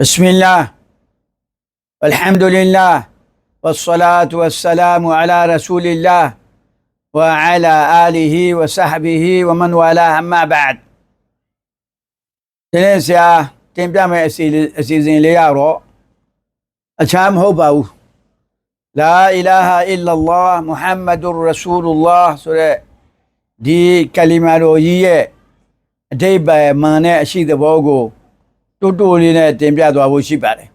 بسم الله. والحمد لله والصلاة والسلام على رسول الله وعلى آله وصحبه ومن والاه. أما بعد. تنسى يا تم دام أسيزين ليارو. أتام هباو لا إله إلا الله محمد رسول الله. سورة دي كلمة روية ديبا بمعنى أشيد بوغو တ်ပါဘူးလာအီလာဟာအီလလာမုဟမ္မဒ်ရဆူလလာဆိုတဲ့ဒီကလီမာတော်ကြီးရဲ့အတိတ်ပဲမှန်တဲ့အရှိသဘောကိုတိုးတိုးလေးနဲ့တင်ပြသွားဖို့ရှိပါတယ်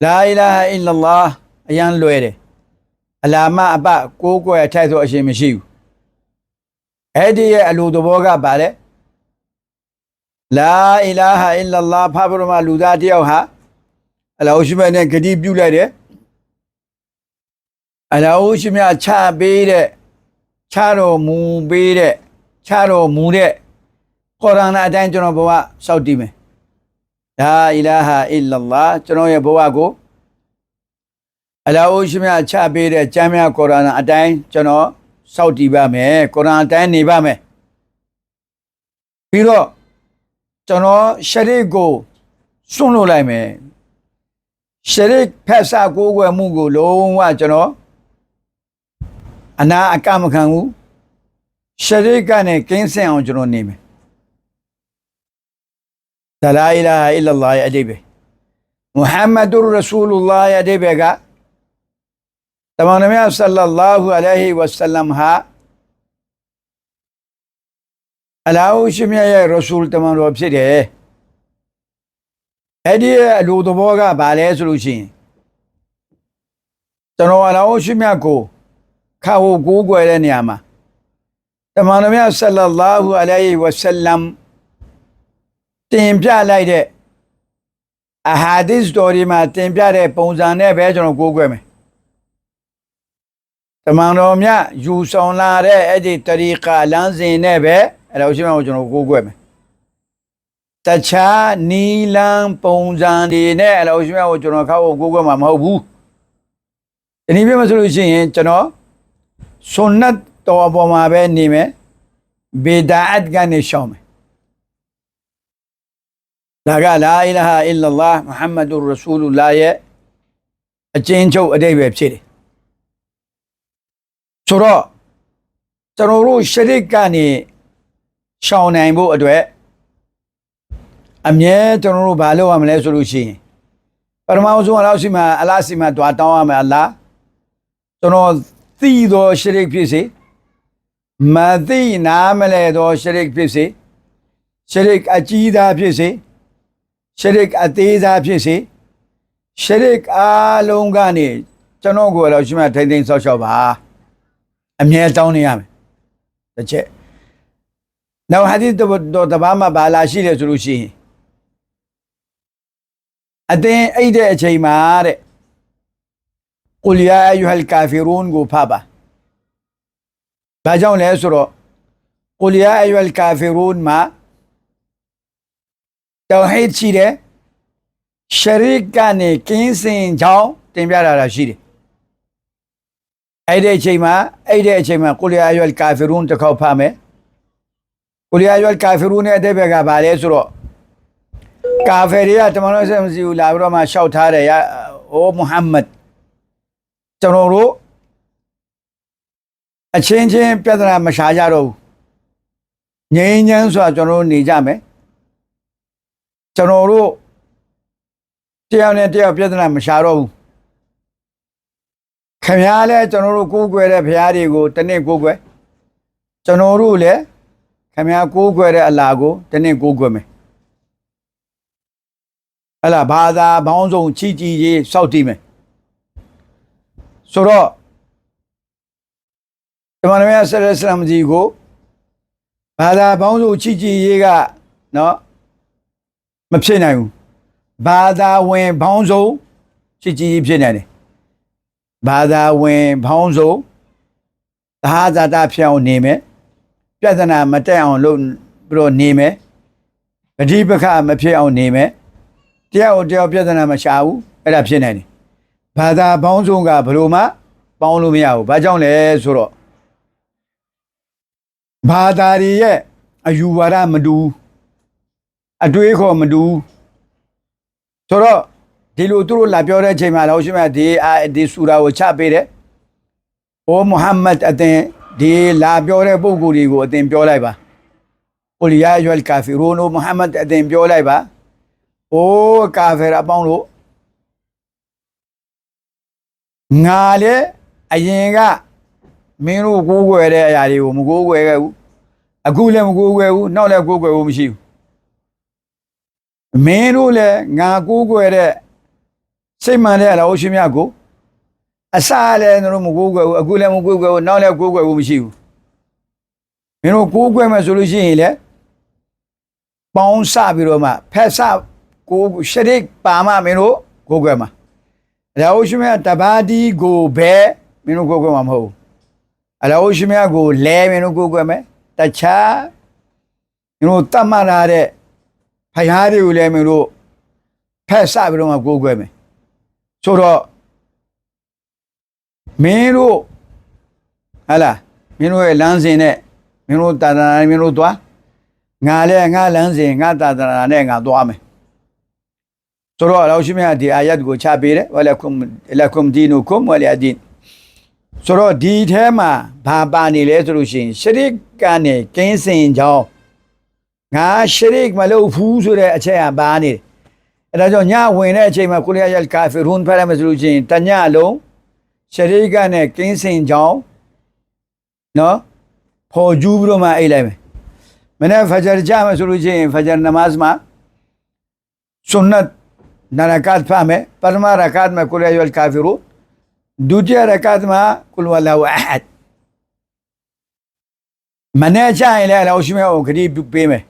လာအီလာဟာအီလလာအရန်လွယ်တယ်အလာမအပကိုးကွယ်ထိုက်ဆိုအရှင်မရှိဘူးအဲ့ဒီရဲ့အလိုသဘောကပါလေလာအီလာဟာအီလလာဖာဘရမလူသားတယောက်ဟာအလောရှိမနဲ့ဂတိပြုလိုက်တယ်အလောရှိမချပေးတဲ့ချတော်မူပေးတဲ့ချတော်မူတဲ့ကုရ်အာန်အတိုင်းကျွန်တော်ဘဝစောက်တည်မယ် လာအီလာဟာအီလလာကျွန်တော်ရဲ့ဘဝကိုအလောရှိမချပေးတဲ့ကျမ်းမြတ်ကုရ်အာန်အတိုင်းကျွန်တော်စောက်တည်ပါမယ်ကုရ်အာန်အတိုင်းနေပါမယ်ပြီးတော့ကျွန်တော်ရှရစ်ကိုစွန့်လို့လိုက်မယ်ရှရစ်ဖက်ဆာကိုးကွယ်မှုကိုလုံးဝကျွန်တော်အနာအကမခံဘူးရှရစ်ကနေကင်းစင်အောင်ကျွန်တော်နေမယ် တလာအီလာဟ်အီလလာရဲ့အတိပဲမုဟမ္မဒ်ရဆူလလာရဲ့အတိပဲကတမန်တော်မြတ်ဆလ္လာလာဟူအလိုင်ဟီဝ တ်ရဲ့ရဆူလ်တမန်တော်ဖြစ်တယ်အဲ့ဒီရဲ့အလိုသဘောကဘာလဲဆိုလို့ရှိရင်ကျွန်တော်အလာဟူရှိမြတ်ကိုခါဝကိုးကွယ်တဲ့နေရာမှာတမန်တော်မြတ်ဆလ္လာလာဟူအလိုင်ဟီဝဆလမ်တင်ပြလိုက်တဲ့အဟာဒစ်တော်ဒီမှာတင်ပြတဲ့ပုံစံနဲ့ပဲကျွန်တော်ကိုးကွယ်မယ်တမန်တော်မြတ်ယူဆောင်လာတဲ့အဲ့ဒီတရီကာလမ်းစဉ်နဲ့ပဲအဲ့ဒါရှိမှကျွန်တော်ကိုးကွယ်မယ်တခြားနီလန်းပုံစံတွေနဲ့အဲ့လိုရှိမှကျွန်တော်ခောက်ကိုးကွယ်မှာမဟုတ်ဘူးဒီနည်းပြမဆိုလို့ရှိရင်ကျွန်တော်ဆွန်နတ်တော်ပေါ်မှာပဲနေမယ်ဘေဒါအတ်ကနေရှောင်းမယ် ဒါကလာအီလာဟာအီလလာမုဟမ္မဒ်ရဆူလလာရဲ့အကျဉ်းချုပ်အတိတ်ပဲဖြစ်တယ်ဆိုတော့ကျွန်တော်တို့ရှရစ်ကနေရှောင်နိုင်ဖို့အတွက်အမြဲကျွန်တော်တို့ဘာလုပ်ရမလဲဆိုလို့ရှိရင်ပရမောင်ဆုံးအလောက်စီမှာအလားစီမှာတွားတောင်းရမယ်အလားကျွန်တော်သိသောရှရစ်ဖြစ်စေမသိနားမလဲသောရှရစ်ဖြစ်စေရှရစ်အကြီးသားဖြစ်စေ ရှရစ်အသေးစားဖြစ်စေရှရစ်အားလုံးကနေကျွန်တော်ကိုယ်တော်ရှိမှထိမ့်သိမ့်ဆောက်ရှောက်ပါအမြဲတောင်းနေရမယ်တစ်ချက်နောက်ဟာဒီတော့တဘာမှာဘာလာရှိတယ်ဆိုလို့ရှိရင်အတင်းအိတ်တဲ့အချိန်မှာတဲ့ကုလျာအယူဟလ်ကာဖီရူန်ကိုဖပါဘာကြောင့်လဲဆိုတော့ကုလျာအယူဟလ်ကာဖီရူန်မှာ တောဟီဒ်ရှိတယ်ရှရစ်ကနေကင်းစင်ကြောင်းတင်ပြလာတာရှိတယ်အဲ့ဒီအချိန်မှာအဲ့ဒီအချိန်မှာကုလီယာယွယ်ကာဖီရူန်တစ်ခေါက်ဖတ်မယ်ကုလီယာယွယ်ကာဖီရူန်ရဲ့အတိတ်ဘက်ကဘာလဲဆိုတော့ကာဖီတွေကတမန်တော်ဆမ်စီကိုလာပြီးတော့မှရှောက်ထားတယ်ရအိုမုဟမ္မဒ်ကျွန်တော်တို့အချင်းချင်းပြဿနာမရှာကြတော့ဘူးငြိမ်းချမ်းစွာကျွန်တော်တို့နေကြမယ် ကျွန်တော်တို့တယောက်နဲ့တယောက်ပြဿနာမရှာတော့ဘူးခင်ဗျားလည်းကျွန်တော်တို့ကိုးကွယ်တဲ့ဘုရားတွေကိုတနေ့ကိုးကွယ်ကျွန်တော်တို့လည်းခင်ဗျားကိုးကွယ်တဲ့အလာကိုတနေ့ကိုးကွယ်မယ်ဟလာဘာသာဘောင်းဆောင်ချီချီရေးစောက်တည်မယ်ဆိုတော့တမန်တော်မြတ်ဆလ္လာလဟ်အလัยဟိဝါစလမ်ကြီးကိုဘာသာဘောင်းဆောင်ချီချီရေးကနော် မဖြစ်နိုင်ဘူးဘာသာဝင်ဘောင်းဆုံးချစ်ကြည်ရေးဖြစ်နိုင်တယ်ဘာသာဝင်ဘောင်းဆုံးသာဇာတာဖြစ်အောင်နေမယ်ပြဿနာမတက်အောင်လုပ်ပြီးတော့နေမယ်ပဋိပက္ခမဖြစ်အောင်နေမယ်တရားကိုတရားပြဿနာမရှာဘူးအဲ့ဒါဖြစ်နိုင်တယ်ဘာသာဘောင်းဆုံးကဘယ်လိုမှပေါင်းလို့မရဘူးဘာကြောင့်လဲဆိုတော့ဘာသာတွေရဲ့အယူဝါဒမတူဘူး အတွေးခေါ်မတူဆိုတော့ဒီလိုသူတို့လာပြောတဲ့အချိန်မှာလောရှိမြတ်ဒီအာဒီဆူရာကိုချပေးတယ်။အိုမုဟမ္မဒ်အသင်ဒီလာပြောတဲ့ပုဂ္ဂိုလ်တွေကိုအသင်ပြောလိုက်ပါ။ကိုလီယာယွယ်ကာဖီရိုနိုမုဟမ္မဒ်အသင်ပြောလိုက်ပါ။အိုကာဖီရအပေါင်းတို့ငါလည်းအရင်ကမင်းတို့ကိုးကွယ်တဲ့အရာတွေကိုမကိုးကွယ်ခဲ့ဘူး။အခုလည်းမကိုးကွယ်ဘူး။နောက်လည်းကိုးကွယ်ဘူးမရှိဘူး။ မင်းတို့လည်းငါကိုးကွယ်တဲ့စိတ်မှန်တဲ့အလောရှိမြတ်ကိုအစလည်းတို့မကိုးကွယ်ဘူးအခုလည်းမကိုးကွယ်ဘူးနောက်လည်းကိုးကွယ်ဘူးမရှိဘူးမင်းတို့ကိုးကွယ်မယ်ဆိုလို့ရှိရင်လည်းပေါင်းစပြီးတော့မှဖက်စကိုရှရစ်ပါမမင်းတို့ကိုးကွယ်မှာအလောရှိမြတ်တပါးဒီကိုဘဲမင်းတို့ကိုးကွယ်မှာမဟုတ်ဘူးအလောရှိမြတ်ကိုလဲမင်းတို့ကိုးကွယ်မယ်တခြားမင်းတို့တတ်မှတ်ရတဲ့ ဖယားတွေကိုလည်းမင်းတို့ဖက်စပြီးတော့မှကိုးကွယ်မယ်ဆိုတော့မင်းတို့ဟလာမင်းတို့ရဲ့လမ်းစဉ်နဲ့မင်းတို့တာတာနဲ့မင်းတို့သွားငါလည်းငါလမ်းစဉ်ငါတာတာနဲ့ငါသွားမယ်ဆိုတော့အလောရှိမြတ်ဒီအာယတ်ကိုချပေးတယ်ဝလကုမ်လကုမ်ဒီနုကုမ်ဝလအဒင်ဆိုတော့ဒီထဲမှာဘာပါနေလဲဆိုလို့ရှိရင်ရှရစ်ကနဲ့ကင်းစင်ကြောင်း ငါရှရစ်မလုပ်ဘူးဆိုတဲ့အချက်ကပါနေတယ်အဲဒါကြောင့်ညဝင်တဲ့အချိန်မှာကုလျာယလ်ကာဖီရွန်ဖရမဆိုလို့ရှိရင်တညလုံးရှရိကနဲ့ကင်းစင်ကြောင်းနော်ဖော်ကျူးပြီးတော့မှအိတ်လိုက်မယ်မနေ့ဖဂျာကြမယ်ဆိုလို့ရှိရင်ဖဂျာနမတ်မှာဆွန်နတ်နရကတ်ဖာမယ်ပထမရကတ်မှာကုလျာယလ်ကာဖီရူဒုတိယရကတ်မှာကုလဝလာဝအဟတ်မနေ့ကျရင်လည်းအလောရှိမဲကိုဂရီပေးမယ်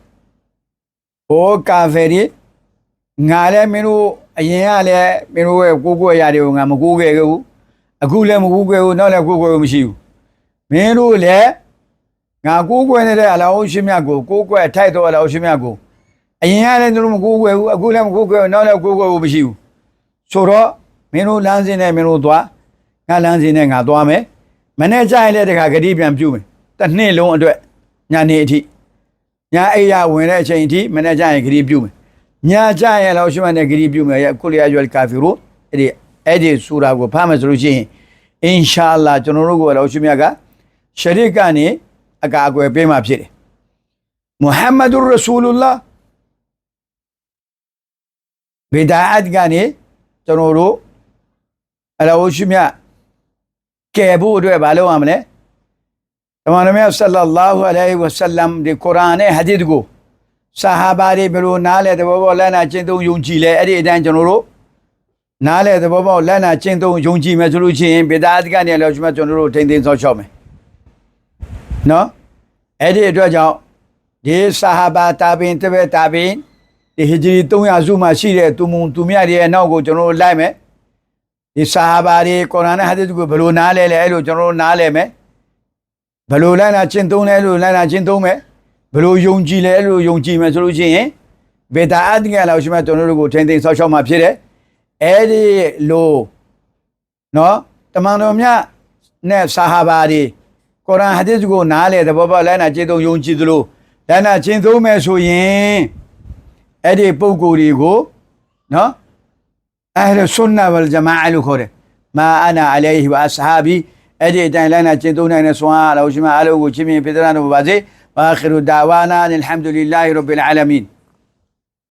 ဟိုကာဖီရီငါလည်းမင်းတို့အရင်ကလည်းမင်းတို့ရဲ့ကိုးကွယ်ရာတွေကိုငါမကိုးခဲ့ဘူးအခုလည်းမကိုးကွယ်ဘူးနောက်လည်းကိုးကွယ်ဘူးမရှိဘူးမင်းတို့လည်းငါကိုးကွယ်နေတဲ့အလောင်းရှိမြတ်ကိုကိုးကွယ်ထိုက်တော့အလောင်းရှိမြတ်ကိုအရင်ကလည်းတို့မကိုးကွယ်ဘူးအခုလည်းမကိုးကွယ်ဘူးနောက်လည်းကိုးကွယ်ဘူးမရှိဘူးဆိုတော့မင်းတို့လမ်းစဉ်နဲ့မင်းတို့သွားငါလမ်းစဉ်နဲ့ငါသွားမယ်မနေ့ကျရင်လည်းတခါဂတိပြန်ပြုမယ်တစ်နှစ်လုံးအတွက်ညာနေအထိ ညာအိယာဝင်တဲ့အချိန်အထိမနေ့ကျရင်ဂတိပြုမယ်ညာကြရင်လောရှိမနဲ့ဂရီပြုမယ်ကုလျာယွယ်ကာဖီရိုအဲ့ဒီအဲ့ဒီဆူရာကိုဖတ်မယ်ဆိုလို့ရှိရင်အင်ရှာအလ္လာကျွန်တော်တို့ကိုလောရှိမြတ်ကရှရစ်ကနေအကာအကွယ်ပေးမှဖြစ်တယ်မုဟမ္မဒ်ရဆူလူလာဘီဒါအတ်ကနေကျွန်တော်တို့အလောရှိမြတ်ကဲဖို့အတွက်မလုပ်ရမလဲ တမန်တော်မြတ်ဆလ္လာလာဟူအလိုင်ဝဆလမ်ဒီကုရ်အာန်နဲ့ဟဒီသ်ကိုဆာဟာဘာတွေဘယ်လိုနားလဲသဘောပေါက်လက်နာကျင့်သုံးယုံကြည်လဲအဲ့ဒီအတိုင်းကျွန်တော်တို့နားလဲသဘောပေါက်လက်နာကျင့်သုံးယုံကြည်မယ်ဆိုလို့ရှိရင်ဗေဒာတိကနေလည်းကျွန်တော်တို့ထိမ့်သိမ်းဆောက်ရှောက်မယ်နော်အဲ့ဒီအတွက်ကြောင့်ဒီဆာဟာဘာတာဘင်တပည့်တာဘင်ဒီဟဂျရီ300စုမှရှိတဲ့သူမုံသူမြတ်ရဲ့နောက်ကိုကျွန်တော်တို့လိုက်မယ်ဒီဆာဟာဘာတွေကုရ်အာန်နဲ့ဟာဒီသ်ကိုဘယ်လိုနားလဲလဲအဲ့လိုကျွန်တော်တို့နားလဲမယ် ဘယ်လိုလိုက်နာကျင့်သုံးလဲလို့လိုက်နာကျင့်သုံးမယ်ဘယ်လိုယုံကြည်လဲလို့ယုံကြည်မယ်ဆိုလို့ရှိရင်ဘေတာအတ်ငယ်လောက်ရှိမှကျွန်တော်တို့ကိုထိမ့်သိမ်းဆောက်ရှောက်မှဖြစ်တယ်အဲ့ဒီလိုနော်တမန်တော်မြတ်နဲ့ဆာဟာဘာတွေကုရ်အာန်ဟာဒီသ်ကိုနားလေသဘောပေါက်လိုက်နာကျင့်သုံးယုံကြည်သလိုလိုက်နာကျင့်သုံးမယ်ဆိုရင်အဲ့ဒီပုံကိုယ်တွေကိုနော်အဟ်ဆုနဝလ်ဂျမာအလို့ခေါ်တယ်မာအနာအလိုင်ဟီဝအဆဟာဘီ أجي دعنا نجدون نسوان أو جماعة أو جميع بدران أبو بازي وآخر دعوانا الحمد لله رب العالمين.